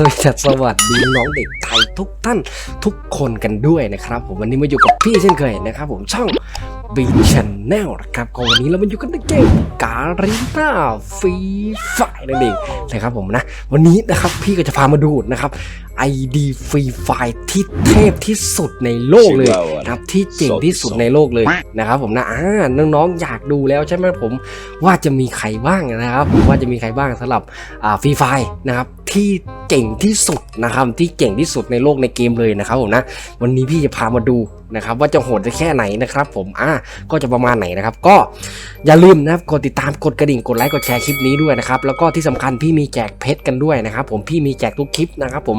เลยจะสวัสดีน้องเด็กไทยทุกท่านทุกคนกันด้วยนะครับผมวันนี้มาอยู่กับพี่เช่นเคยนะครับผมช่องบีชันแนลนะครับก็วันนี้เรามาอยู่กันในเกมการีน่าฟรีไฟนั่นเองนะครับผมนะวันนี้นะครับพี่ก็จะพามาดูนะครับ ID ฟรีไฟที่เทพที่สุดในโลกเลยนะครับที่เจ๋งที่สุดในโลกเลยนะครับผมนะอ่าน้องๆอยากดูแล้วใช่ไหมผมว่าจะมีใครบ้างนะครับผมว่าจะมีใครบ้างสำหรับอ่าฟรีไฟนะครับ ที่เก่งที่สุดนะครับที่เก่งที่สุดในโลกในเกมเลยนะครับผมนะวันนี้พี่จะพามาดูนะครับว่าจะโหดได้แค่ไหนนะครับผมอ่าก็จะประมาณไหนนะครับ ก็อย่าลืมนะครับกดติดตามกดกระดิ่งกดไลค์กดแชร์คลิปนี้ด้วยนะครับแล้วก็ที่สำคัญพี่มีแจกเพชรกันด้วยนะครับผมพี่มีแจกทุกคลิปนะครับผม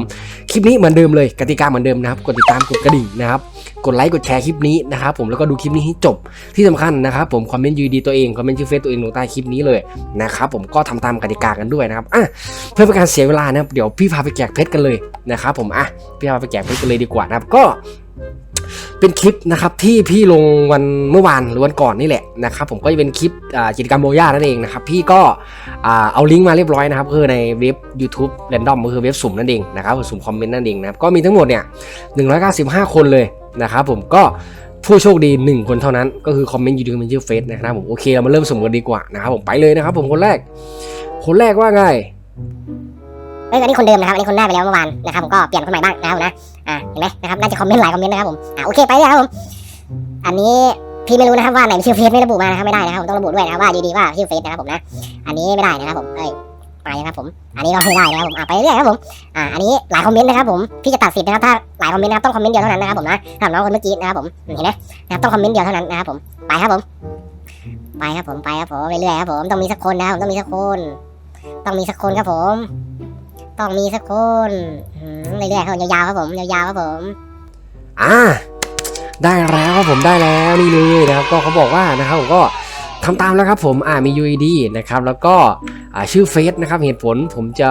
คลิปนี้เหมือนเดิมเลยกติกาเหมือนเดิมนะครับกดติดตามกดกระดิ่งนะครับกดไลค์กดแชร์คลิปนี้นะครับผมแล้วก็ดูคลิปนี้ให้จบที่สำคัญนะครับผมคอมเมนต์ยูดีตัวเองคอมเมนต์ชื่อเฟซตัวเองลงใต้คลิปนี้เลยนะครับผมก็ทำตามกติกากันด้วยนะครับอะเพื่อเป็นการเสียเวลานะเดี๋ยวพี่พาไปแจกเพชรกันเลยนะครับผมอะพี่พาไปแจกเพชรกันเลยดีกว่านะครับก็เป็นคลิปนะครับที่พี่ลงวันเมื่อวานหรือวันก่อนนี่แหละนะครับผมก็จะเป็นคลิปกิจกรรมโบย่านั่นเองนะครับพี่ก็เอาลิงก์มาเรียบร้อยนะครับคือในเว็บ YouTube Random ก็คือเว็บสุ่มนั่นเองนะครับสุ่มคอมเมนต์นั่นเองนะครับก็มีทั้งหมดเนี่ย195 คนเลยนะครับผมก็ผู้โชคดี 1 คนเท่านั้นก็คือคอมเมนต์ยูทูบเป็นชื่อเฟซนะครับผมโอเคเรามาเริ่มสุ่มกันดีกว่านะครับผมไปเลยนะครับผมคนแรก คนแรกว่าไง เอ้ยอันนี้คนเดิมนะครับอันนี้คนได้ไปแล้วเมื่อวานนะครับผมก็เปลี่ยนคนใหม่บ้างนะครับนะอ่าเห็นไหมนะครับน่าจะคอมเมนต์หลายคอมเมนต์นะครับผมอ่าโอเคไปเลยครับผมอันนี้พี่ไม่รู้นะครับว่าไหนชื่อเฟซไม่ระบุมานะครับไม่ได้นะครับผมต้องระบุด้วยนะครับว่าดีๆว่าชื่อเฟซนะครับผมนะอันนี้ไม่ได้นะครับผมเอ้ยมาครับผมอันนี้ก็ไม่ได้นะครับผมอ่าไปเรื่อยครับผมอ่าอันนี้หลายคอมเมนต์นะครับผมพี่จะตัดสิทธิ์นะครับถ้าหลายคอมเมนต์นะครับต้องคอมเมนต์เดียวเท่านั้นนะครับผมนะสำหรับน้องคนเมื่อกี้นะครับผมเห็นไหมนะครับต้องคอมเมนต์เดียวเท่านั้นนะครับผมไปครับผมไปครับผมไปครับผมเรื่อยๆครับผมต้องมีสักคนนะครับผมต้องมีสักคน ต้องมีสักคนครับผม ต้องมีสักคนอืมเรื่อยๆครับผมยาวๆครับผมยาวๆครับผม อ่าได้แล้วครับผมได้แล้วนี่เลยนะครับ ก็เขาบอกว่านะครับผมก็ทำตามแล้วครับผมอ่ามี UED นะครับแล้วก็อ่าชื่อเฟซนะครับเหตุผลผมจะ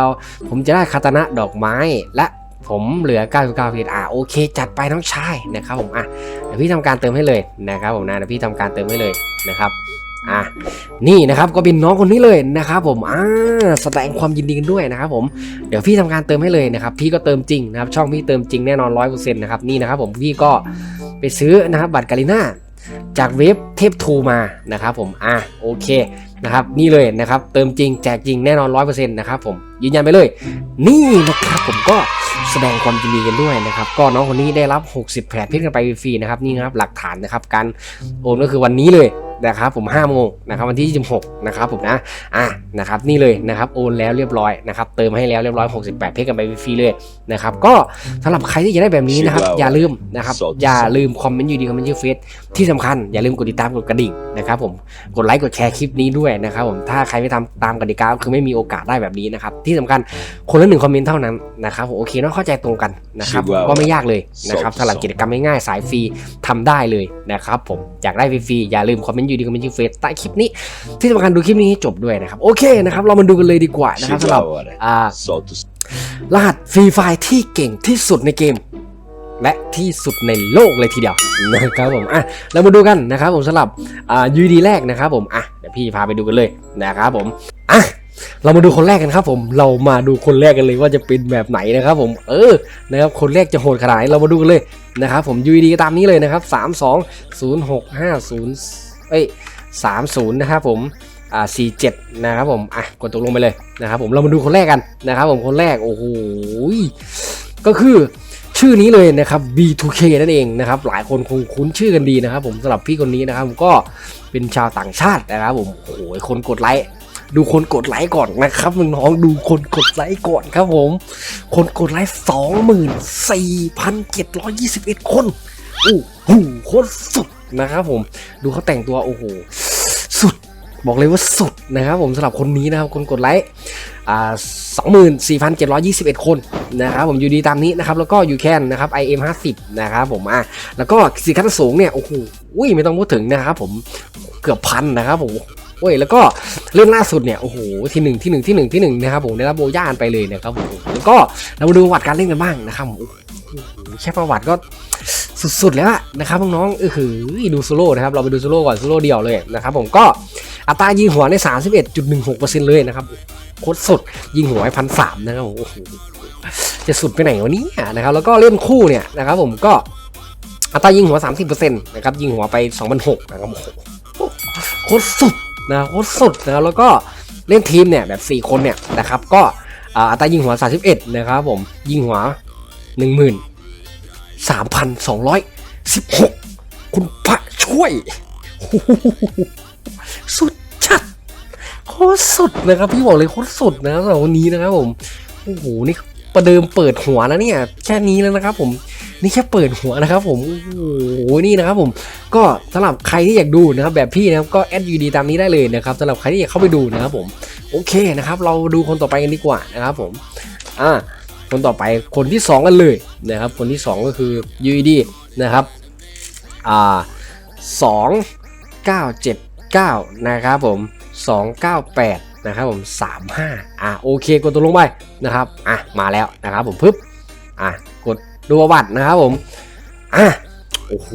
ผมจะได้คาตานะดอกไม้และผมเหลือ 99เพจอ่าโอเค จัดไปน้องชายนะครับผมอะเดี๋ยวพี่ทำการเติมให้เลยนะครับผมนะเดี๋ยวพี่ทำการเติมให้เลยนะครับ อะนี่นะครับก็เป็นน้องคนนี้เลยนะครับผมอ่าแสดงความยินดีกันด้วยนะครับผมเดี๋ยวพี่ทำการเติมให้เลยนะครับ พี่ก็เติมจริงนะครับ ช่องพี่เติมจริงแน่นอนร้อยเปอร์เซ็นต์นะครับนี่นะครับผมพี่ก็ไปซื้อนะครับบัตรกาลิน่าจากเว็บเทพทูมานะครับผมอะโอเคนะครับนี่เลยนะครับเติมจริงแจกจริงแน่นอนร้อยเปอร์เซ็นต์นะครับผมยืนยันไปเลย นี่นะครับผมก็แสดงความยินดีกันด้วยนะครับ ก็น้องคนนี้ได้รับ 60 แผลเพชรกันไปฟรีนะครับนี่นะครับหลักฐานนะครับการโอนก็คือวันนี้เลย นะครับผม5โมงนะครับวันที่ 26 นะครับผมนะอะนะครับนี่เลยนะครับโอนแล้วเรียบร้อยนะครับเติมให้แล้วเรียบร้อย 68 เพชรกันไปฟรีๆเลยนะครับก็สำหรับใครที่อยากได้แบบนี้นะครับอย่าลืมนะครับอย่าลืมคอมเมนต์อยู่ดีคอมเมนต์ชื่อเฟซที่สำคัญอย่าลืมกดติดตามกดกระดิ่งนะครับผมกดไลค์กดแชร์คลิปนี้ด้วยนะครับผมถ้าใครไม่ทำตามกติกาก็คือไม่มีโอกาสได้แบบนี้นะครับที่สำคัญคนละหนึ่งคอมเมนต์เท่านั้นนะครับผมโอเคเนาะเข้าใจตรงกันนะครับก็ไม่ยากเลยนะครับสำหรับกิจกรรมง่ายๆสายฟรีทำได้เลยนะครับผมอยากได้ฟรีๆอย่าลืมคอมเมนต์อยู่ดีคอมเมนต์ชื่อเฟซใต้คลิปนี้ ที่สำคัญดูคลิปนี้ให้จบด้วยนะครับ โอเคนะครับ เรามาดูกันเลยดีกว่านะครับสำหรับ Chegou a hora. อ่า Solta os รหัสฟรีไฟที่เก่งที่สุดในเกม และที่สุดในโลกเลยทีเดียวนะครับผมอะเรามาดูกันนะครับผมสำหรับอ่ายูดีแรกนะครับผมอะเดี๋ยวพี่พาไปดูกันเลยนะครับผมอะเรามาดูคนแรกกันครับผม เรามาดูคนแรกกันเลยว่าจะเป็นแบบไหนนะครับผม เออ นะครับ คนแรกจะโหดขนาดไหน เรามาดูกันเลยนะครับผมยูดีตามนี้เลยนะครับ 3 2 0 6 5 0 เอ้ย30นะครับผมอ่า47นะครับผมอะกดตกลงไปเลยนะครับผมเรามาดูคนแรกกันนะครับผมคนแรกโอ้โหก็คือชื่อนี้เลยนะครับ B2K นั่นเองนะครับหลายคนคงคุ้นชื่อกันดีนะครับผมสำหรับพี่คนนี้นะครับผมก็เป็นชาวต่างชาตินะครับผมโอ้โหคนกดไลค์ดูคนกดไลค์ก่อนนะครับน้องดูคนกดไลค์ก่อนครับผม คนกดไลค์24,721คนโอ้โหโคตรสุด นะครับผมดูเขาแต่งตัวโอ้โหสุดบอกเลยว่าสุดนะครับผมสำหรับคนนี้นะครับคนกดไลค์อ่าสองหมื่นสี่พันเจ็ดร้อยยี่สิบเอ็ดคนนะครับผมอยู่ดีตามนี้นะครับแล้วก็ยูแคนนะครับ IM ห้าสิบนะครับผมอะแล้วก็สีขั้นสูงเนี่ยโอ้โหอุ้ยไม่ต้องพูดถึงนะครับผมเกือบพันนะครับผมโอ้ยแล้วก็เรื่องล่าสุดเนี่ยโอ้โหที่หนึ่งที่หนึ่งที่หนึ่งที่หนึ่งนะครับผมได้รับโบย่านไปเลยนะครับผมแล้วก็เรามาดูประวัติการเล่นกันบ้างนะครับผมโอ้โหแค่ประวัติก็ สุดๆแล้วอะนะครับน้องๆเออหือดูโซโล่นะครับเราไปดูโซโล่ก่อนโซโล่เดียวเลยนะครับผมก็อัตรายิงหัวใน 31.16%เลยนะครับโคตรสุดยิงหัวให้พันสามนะครับผมโอ้โหจะสุดไปไหนวะเนี่นะครับแล้วก็เล่นคู่เนี่ยนะครับผมก็อัตรายิงหัว 30%นะครับยิงหัวไป 2,006นะครับโอ้โหโคตรสุดนะโคตรสุดนะแล้วก็เล่นทีมเนี่ยแบบ 4 คนเนี่ยนะครับก็อัตรายิงหัว 31 นะครับผมยิงหัว 3,216 คุณพระช่วย สุดจัดโคตรสุดนะครับ พี่บอกเลยโคตรสุดนะสำหรับวันนี้นะครับผมโอ้โหนี่ประเดิมเปิดหัวแล้วเนี่ย แค่นี้แล้วนะครับผมนี่แค่เปิดหัวนะครับผมโอ้โหนี่นะครับผมก็สำหรับใครที่อยากดูนะครับแบบพี่นะครับก็แอดยูดีตามนี้ได้เลยนะครับสำหรับใครที่อยากเข้าไปดูนะครับผมโอเคนะครับ เราดูคนต่อไปกันดีกว่านะครับผมอ่า คนต่อไปคนที่สองกันเลยนะครับ คนที่สองก็คือ UED นะครับอ่าสอง979นะครับผม298นะครับผม35อะโอเคกดตัวลงไปนะครับอะมาแล้วนะครับผมปึ๊บอะกดดูประวัตินะครับผมอะโอ้โห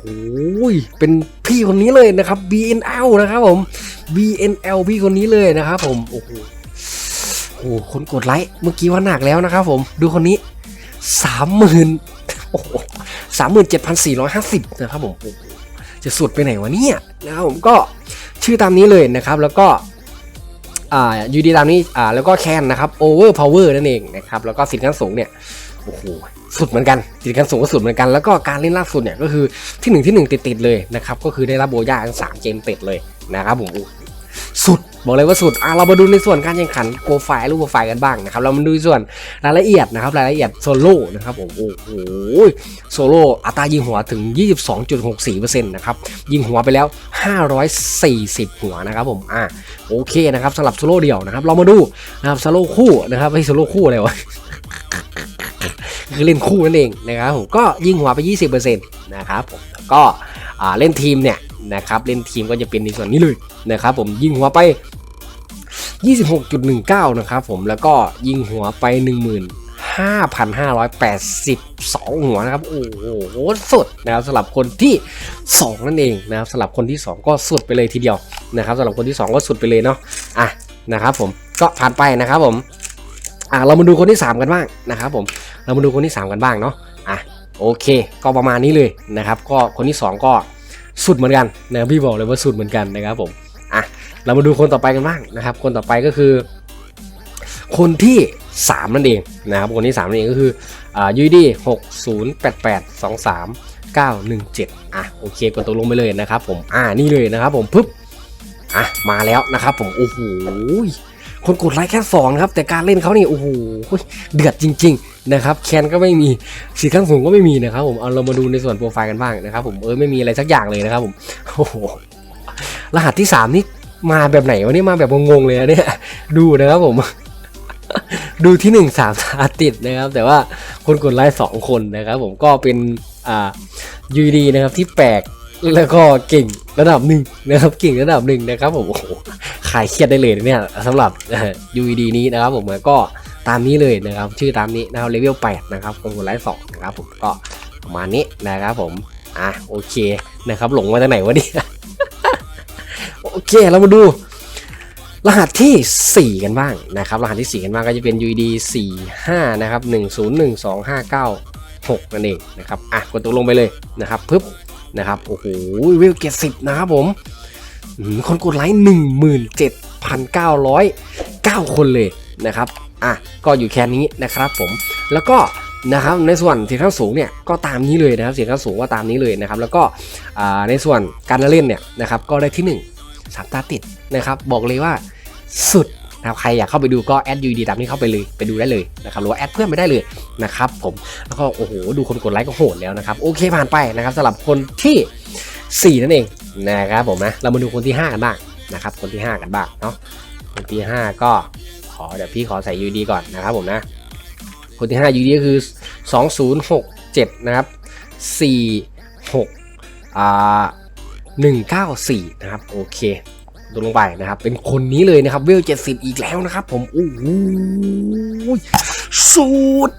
โอ้ยเป็นพี่คนนี้เลยนะครับ BNL นะครับผม BNL พี่คนนี้เลยนะครับผมโอ้โห คนกดไลค์เมื่อกี้ว่าหนักแล้วนะครับผมดูคนนี้30,000โอ้โห37,450นะครับผมโอ้โหจะสุดไปไหนวะเนี่ยนะครับผมก็ชื่อตามนี้เลยนะครับ แล้วก็อ่ายูดีตามนี้อ่าแล้วก็แคนนะครับ over power นั่นเองนะครับแล้วก็สินค้าสูงเนี่ยโอ้โหสุดเหมือนกันสินค้าสูงก็สุดเหมือนกันแล้วก็การเล่นล่าสุดเนี่ยก็คือที่หนึ่งที่หนึ่งติดๆเลยนะครับก็คือได้รับโบย่าทั้งสามเกมติดเลยนะครับผมโอ้โหสุด บอกเลยว่าสุดอะเรามาดูในส่วนการแข่งขันโปรไฟล์รูปโปรไฟล์กันบ้างนะครับ เรามาดูส่วนรายละเอียดนะครับรายละเอียดโซโล่นะครับผมโอ้โหโซโล่อัตรายิงหัวถึง 22.64%นะครับยิงหัวไปแล้ว 540 หัวนะครับผมอ่าโอเคนะครับสำหรับโซโล่เดี่ยวนะครับเรามาดูนะครับโซโล่คู่นะครับไอ้โซโล่คู่อะไรวะคือเล่นคู่นั่นเองนะครับผมก็ยิงหัวไป 20%นะครับผมก็อ่าเล่นทีมเนี่ยนะครับเล่นทีมก็จะเป็นในส่วนนี้เลยนะครับผมยิงหัวไป 26.19 นะครับผมแล้วก็ยิงหัวไป 15,582 หัวนะครับ โอ้โหสุดนะครับสำหรับคนที่ 2 นั่นเองนะครับสำหรับคนที่ 2 ก็สุดไปเลยทีเดียวนะครับสำหรับคนที่ 2 ก็สุดไปเลยเนาะอะนะครับผมก็ผ่านไปนะครับผมอะเรามาดูคนที่ 3 กันบ้างนะครับผมเรามาดูคนที่ 3 กันบ้างเนาะอะโอเค ก็ประมาณนี้เลยนะครับ ก็คนที่ 2 ก็สุดเหมือนกันนะพี่บอกเลยว่าสุดเหมือนกันนะครับผม เรามาดูคนต่อไปกันบ้างนะครับ คนต่อไปก็คือ คนที่ 3 นั่นเองนะครับ คนที่ 3 นั่นเองก็คืออยูดีหกศูนย์แปดแปดสองสามเก้าหนึ่งเจ็ดอะโอเคกดตัวลงไปเลยนะครับผมอ่านี่เลยนะครับผมปึ๊บอะมาแล้วนะครับผมโอ้โหคนกดไลค์แค่สองนะครับแต่การเล่นเขานี่โอ้โหเดือดจริง ๆ นะครับ แคนก็ไม่มีสีข้างสูงก็ไม่มีนะครับผมเอาเรามาดูในส่วนโปรไฟล์กันบ้างนะครับผมเออไม่มีอะไรสักอย่างเลยนะครับผมโอ้โหรหัสที่ 3 นี่ มาแบบไหนวะนี่มาแบบงงๆเลยนะเนี่ยดูนะครับผม ดูที่หนึ่งสามตาติดนะครับ แต่ว่าคนกดไลค์สองคนนะครับ ผมก็เป็นอ่ายูดีนะครับที่แปลกแล้วก็เก่งระดับหนึ่งนะครับเก่งระดับหนึ่งนะครับผมโอ้โหขายเครียดได้เลยนะเนี่ยสำหรับยูดีนี้นะครับผมก็ตามนี้เลยนะครับ ชื่อตามนี้นะครับเลเวลแปดนะครับคนกดไลค์สองนะครับผมก็ประมาณนี้นะครับผมอะโอเคนะครับหลงมาจากไหนวะเนี่ย โอเคเรามาดู รหัสที่ 4 กันบ้างนะครับ รหัสที่ 4 กันบ้างก็จะเป็น UID 45นะครับ1012596 นั่นเองนะครับอะกดตัวลงไปเลยนะครับปึ๊บนะครับโอ้โหเวเกตสิบนะครับผมคนกดไลค์17,909 คนเลยนะครับอะก็อยู่แค่นี้นะครับผมแล้วก็นะครับในส่วนเสียงข้างสูงเนี่ยก็ตามนี้เลยนะครับเสียงข้างสูงก็ตามนี้เลยนะครับแล้วก็ในส่วนการเล่นเนี่ยนะครับก็ได้ที่ 1 สามตาติดนะครับบอกเลยว่าสุดนะครับใครอยากเข้าไปดูก็แอดยูดีตามนี้เข้าไปเลยไปดูได้เลยนะครับหรือว่าแอดเพื่อนไปได้เลยนะครับผมแล้วก็โอ้โหดูคนกดไลค์ก็โหดแล้วนะครับโอเคผ่านไปนะครับสำหรับคนที่ 4 นั่นเองนะครับผมนะเรามาดูคนที่ 5 กันบ้างนะครับคนที่ 5 กันบ้างเนาะคนที่ 5 ก็ขอเดี๋ยวพี่ขอใส่ยูดีก่อนนะครับผมนะคนที่5ยูดีก็คือ 2067 นะครับ 46อ่า 194 นะครับ โอเคดูลงไปนะครับ เป็นคนนี้เลยนะครับ เวล 70 อีกแล้วนะครับ ผมโอ้โหสูตร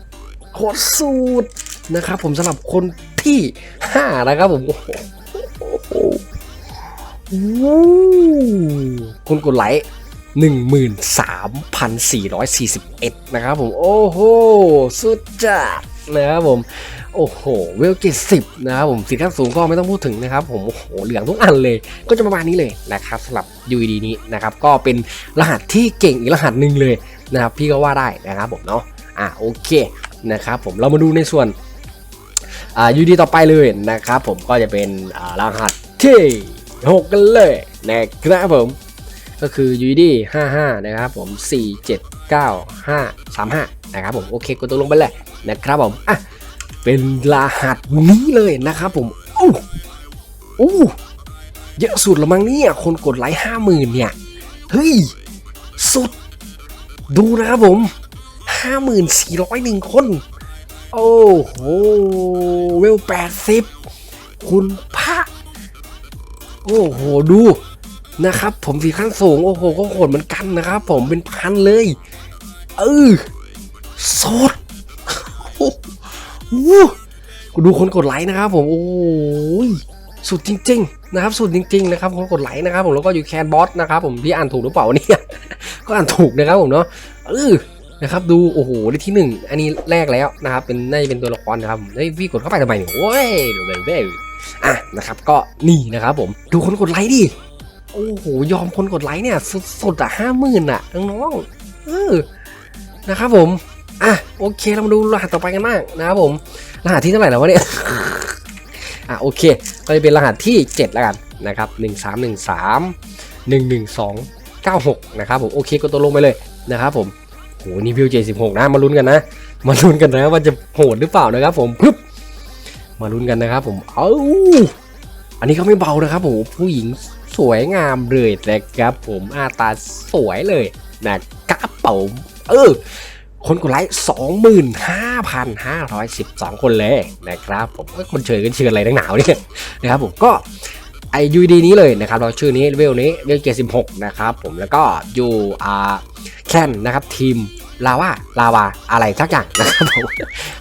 โคตรสูตรนะครับ ผมสำหรับคนที่ 5 นะครับผมโอ้โหโอ้โหคุณกดไลค์13,441 นะครับผม โอ้โห สุดจัด นะครับผมโอ้โหเวลเจ็ดสิบนะครับผมสินค้าสูงก็ไม่ต้องพูดถึงนะครับผมโอ้โหเหลืองทุกอันเลย ก็จะประมาณนี้เลยนะครับสำหรับ UED นี้นะครับก็เป็นรหัสที่เก่งอีกรหัสหนึ่งเลยนะครับพี่ก็ว่าได้นะครับผมเนาะอะโอเคนะครับผมเรามาดูในส่วนอ่า UED ต่อไปเลยนะครับผมก็จะเป็นอ่ารหัสที่ 6 กันเลยนะครับผม ก็คือ UD 55 นะครับผม 4795535 นะครับผมโอเคกดตัวลงไปเลยนะครับผมอะเป็นรหัสนี้เลยนะครับผมอู้อู้เยอะสุดละมั้งเนี่ยคนกดไลค์ห้าหมื่นเนี่ยเฮ้ยสุด ดูนะครับผมห้าหมื่นสี่ร้อยหนึ่งคน โอ้โหเวลแปดสิบคุณพระโอ้โหดู นะครับ ผมสีขั้นสูง โอ้โห ก็โหดเหมือนกันนะครับ ผมเป็นพันเลย เออสดวู้กูดูคนกดไลค์นะครับ ผมโอ้ยสุดจริง ๆ นะครับ สุดจริง ๆ นะครับคนกดไลค์นะครับ ผมแล้วก็อยู่แคนบอสนะครับ ผมพี่อ่านถูกหรือเปล่าเนี่ยก็อ่านถูกนะครับผมเนาะเออนะครับ ดูโอ้โหได้ที่หนึ่งอันนี้แรกแล้วนะครับ เป็นน่าจะเป็นตัวละครนะครับเฮ้ยพี่กดเข้าไปทำไมเนี่ยโอ้ยดูเลยเบ้อะนะครับ ก็นี่นะครับ ผมดูคนกดไลค์ดิ โอ้โห ยอมคนกดไลค์เนี่ย สุดๆอะห้าหมื่นอะน้องๆเออนะครับผม อะ โอเค เรามาดูรหัสต่อไปกันบ้างนะครับผม รหัสที่เท่าไหร่แล้ววะเนี่ย อะ โอเค ก็จะเป็นรหัสที่ 7 แล้วกันนะครับ 1 3 1 3 1 1 2 9 6 นะครับผม โอเคก็ตัวลงไปเลยนะครับผมโหนี่วิว76 นะ มาลุ้นกันนะ มาลุ้นกันนะว่าจะโหดหรือเปล่านะครับผมปึ๊บมาลุ้นกันนะครับผม เอ้า อันนี้ก็ไม่เบานะครับผม ผู้หญิง สวยงามเลยนะครับผมอาตาสวยเลยนะครับผมเออคนกดไลค์25,512 คนเลยนะครับผมก็คนเชิญกันเชิญอะไรทั้งหนาวเนี่ยนะครับผมก็ไอยูดีนี้เลยนะครับเราชื่อนี้เวลนี้เวล76นะครับผมแล้วก็อยู่อ่าแคนนะครับทีมลาวาลาวาอะไรสักอย่างนะครับผม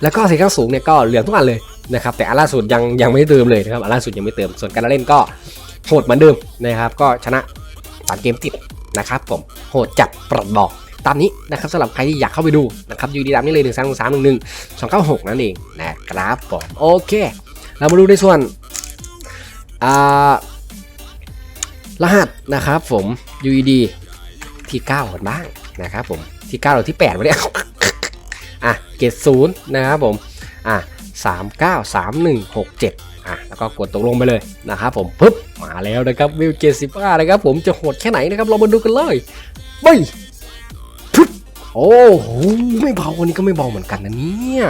แล้วก็สินค้างสูงเนี่ยก็เหลืองทุกอันเลยนะครับแต่อันล่าสุดยังยังไม่เติมเลยนะครับอันล่าสุดยังไม่เติมส่วนการเล่นก็ โหดเหมือนเดิมนะครับ ก็ชนะสามเกมติดนะครับผมโหดจัดปลดบอกตามนี้นะครับสำหรับใครที่อยากเข้าไปดูนะครับยูดีดามนี่เลยหนึ่งสามหนึ่งหนึ่งสองเก้าหกนั่นเองนะครับผมโอเค เรามาดูในส่วนรหัสนะครับผม UED ที่9กันบ้างนะครับผมที่9หรือที่8วันนี้อะเกตศูนย์นะครับผมอะ3 9 3 1 6 7 อะแล้วก็กดตกลงไปเลยนะครับผมปึ๊บมาแล้วนะครับวิวเจ็ดสิบห้านะครับผมจะโหดแค่ไหนนะครับเรามาดูกันเลยไปโอ้โหไม่เบาคนนี้ก็ไม่เบาเหมือนกันนะเนี่ย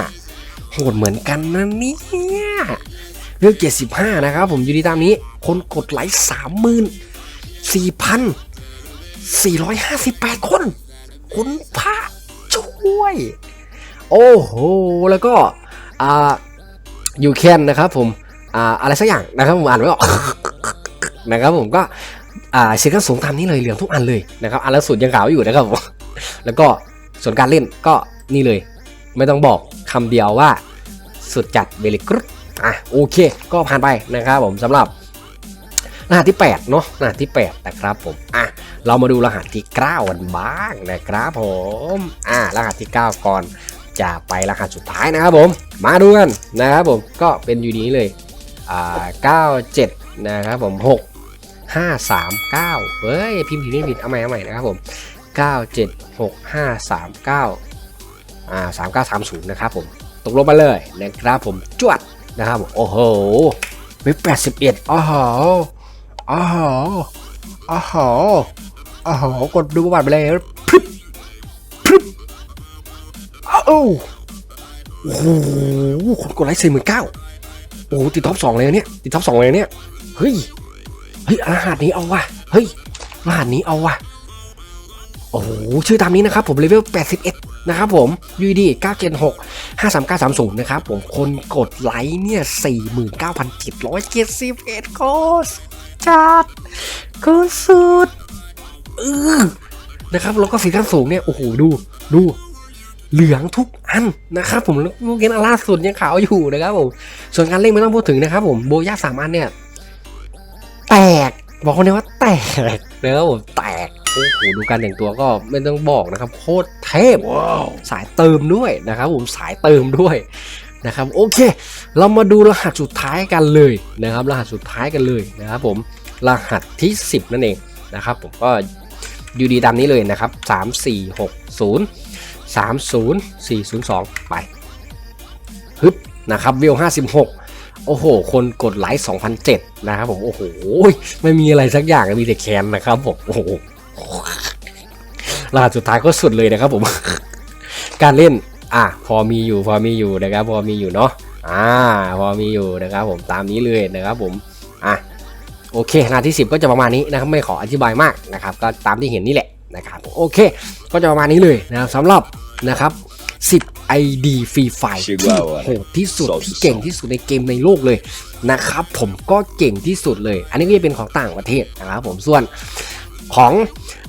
โหดเหมือนกันนะเนี่ยเรื่องเจ็ดสิบห้านะครับผมอยู่ดีตามนี้ คนกดไลค์สามหมื่นสี่พันสี่ร้อยห้าสิบแปดคน คุณพระช่วย โอ้โห แล้วก็ อ่า ยูแคนนะครับผม อะไรสักอย่างนะครับผมอ่านไม่ออกนะครับผมก็อ่าเสียงกันสูงตามนี้เลยเหลืองทุกอันเลยนะครับอันละสุดยังขาวอยู่นะครับผมแล้วก็ส่วนการเล่นก็นี่เลย ไม่ต้องบอกคำเดียวว่าสุดจัดเบลิกรุดอะโอเค ก็ผ่านไปนะครับผมสำหรับรหัสที่ 8 เนาะรหัสที่ 8 นะครับผม อะ เรามาดูรหัสที่ 9 กันบ้างนะครับผม อะรหัสที่ 9 ก่อนจะไปรหัสสุดท้ายนะครับผม มาดูกันนะครับผม ก็เป็นอยู่นี้เลย 97 นะครับผม 6 5 3 9เฮ้ย พิมพ์ผิดไม่ผิดเอาใหม่เอาใหม่นะครับผม 9 7 6 5 3 9อ่า3 9 3 0 นะครับผม ตกลงมาเลยนะครับผมจวดนะครับผม โอ้โหเว็บ81อ๋อโหอ๋อโหอ๋อโหอ๋อโหกดดูประวัติไปเลยพรึบพรึบอ้าวโอ้โหคนกดไลค์สี่หมื่นเก้า อ้โหติดท็อปสองเลยเนี่ยติดท็อปสองเลยเนี่ยเฮ้ยเฮ้ยรหัสนี้เอาว่ะเฮ้ยรหัสนี้เอาว่ะโอ้โหชื่อตามนี้นะครับผมเลเวล81 นะครับผม UD 976 53930 นะครับผมคนกดไลค์เนี่ย 49,771คนจัดก็สุดเออนะครับแล้วก็สีขั้นสูงเนี่ย โอ้โห ดู ดู เหลืองทุกอันนะครับผมลูกเกนอาล่าสุดยังขาวอยู่นะครับผมส่วนการเล่นไม่ต้องพูดถึงนะครับผมโบย่าสามอันเนี่ยแตกบอกคนนี้ว่าแตกนะครับผมแตกโอ้โหดูการแต่งตัวก็ไม่ต้องบอกนะครับโคตรเทพสายเติมด้วยนะครับผมสายเติมด้วยนะครับโอเค เรามาดูรหัสสุดท้ายกันเลยนะครับ รหัสสุดท้ายกันเลยนะครับผมรหัสที่ 10 นั่นเองนะครับผมก็อยู่ดีตามนี้เลยนะครับ 3 3 0 4 0 2 ไปฮึบนะครับวิว56 โอ้โห คนกดไลค์2,007 นะครับผม โอ้โห ไม่มีอะไรสักอย่างมีแต่แคนนะครับผม โอ้โหรหัสสุดท้ายก็สุดเลยนะครับผม การเล่น อะ พอมีอยู่ พอมีอยู่นะครับ พอมีอยู่เนาะ อ่า พอมีอยู่นะครับผม ตามนี้เลยนะครับผม อะ โอเครหัสที่ 10 ก็จะประมาณนี้นะครับ ไม่ขออธิบายมากนะครับ ก็ตามที่เห็นนี่แหละนะครับ โอเค ก็จะประมาณนี้เลยนะครับสำหรับ นะครับ 10 ID ฟรีไฟที่โหดที่สุดที่เก่งที่สุดในเกมในโลกเลยนะครับผมก็เก่งที่สุดเลย อันนี้ก็จะเป็นของต่างประเทศนะครับผมส่วนของ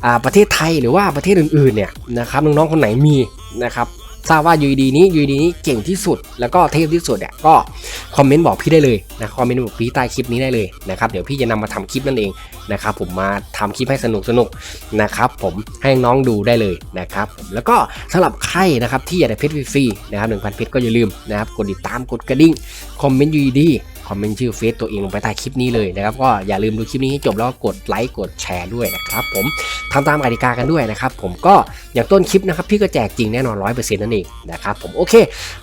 อาประเทศไทยหรือว่าประเทศอื่นๆเนี่ยนะครับน้องๆคนไหนมีนะครับ ทราบว่ายูดีนี้ยูดีนี้เก่งที่สุด แล้วก็เทพที่สุดเนี่ยก็คอมเมนต์บอกพี่ได้เลยนะคอมเมนต์บอกพี่ใต้คลิปนี้ได้เลยนะครับเดี๋ยวพี่จะนำมาทำคลิปนั่นเองนะครับผมมาทำคลิปให้สนุกสนุกนะครับผมให้น้องดูได้เลยนะครับแล้วก็สำหรับใครนะครับที่อยากได้เพชรฟรีๆนะครับหนึ่งพันเพชรก็อย่าลืมนะครับกดติดตามกดกระดิ่งคอมเมนต์ยูดี คอมเมนต์ชื่อเฟซตัวเองลงไปใต้คลิปนี้เลยนะครับก็อย่าลืมดูคลิปนี้ให้จบแล้วก็กดไลค์กดแชร์ด้วยนะครับผมทำตามกติกากันด้วยนะครับผมก็อย่างต้นคลิปนะครับพี่ก็แจกจริงแน่นอนร้อยเปอร์เซ็นต์นั่นเองนะครับผมโอเค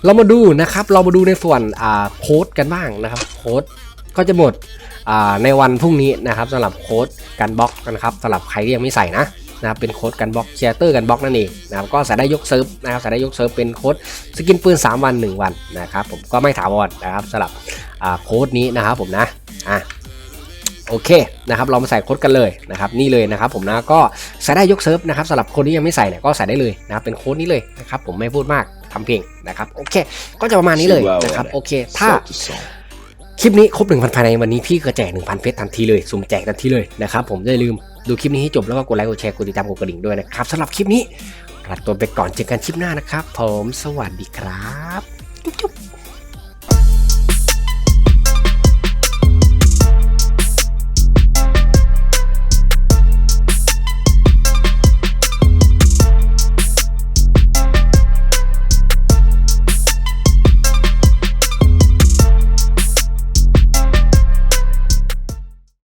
เรามาดูนะครับเรามาดูในส่วนอ่าโค้ดกันบ้างนะครับโค้ดก็จะหมดในวันพรุ่งนี้นะครับสำหรับโค้ดกันบล็อกนะครับสำหรับใครที่ยังไม่ใส่นะ นะครับเป็นโค้ดกันบล็อกเชียร์เตอร์กันบล็อกนั่นเองนะครับก็ใส่ได้ยกเซิร์ฟนะครับใส่ได้ยกเซิร์ฟเป็นโค้ดสกินปืน 3 วัน 1 วันนะครับผมก็ไม่ถาวรนะครับสำหรับอ่าโค้ดนี้นะครับผมนะอะโอเคนะครับเรามาใส่โค้ดกันเลยนะครับนี่เลยนะครับผมนะก็ใส่ได้ยกเซิร์ฟนะครับสำหรับคนที่ยังไม่ใส่เนี่ยก็ใส่ได้เลยนะครับเป็นโค้ดนี้เลยนะครับผมไม่พูดมากทำเพลงนะครับโอเค ก็จะประมาณนี้เลยนะครับโอเคถ้า คลิปนี้ครบ1,000ภายในวันนี้พี่ก็แจก1,000เพชรทันทีเลยสุ่มแจกทันทีเลยนะครับผมอย่าลืมดูคลิปนี้ให้จบแล้วก็กดไลค์กดแชร์กดติดตามกดกระดิ่งด้วยนะครับสำหรับคลิปนี้ลาตัวไปก่อนเจอกันคลิปหน้านะครับ ผมสวัสดีครับ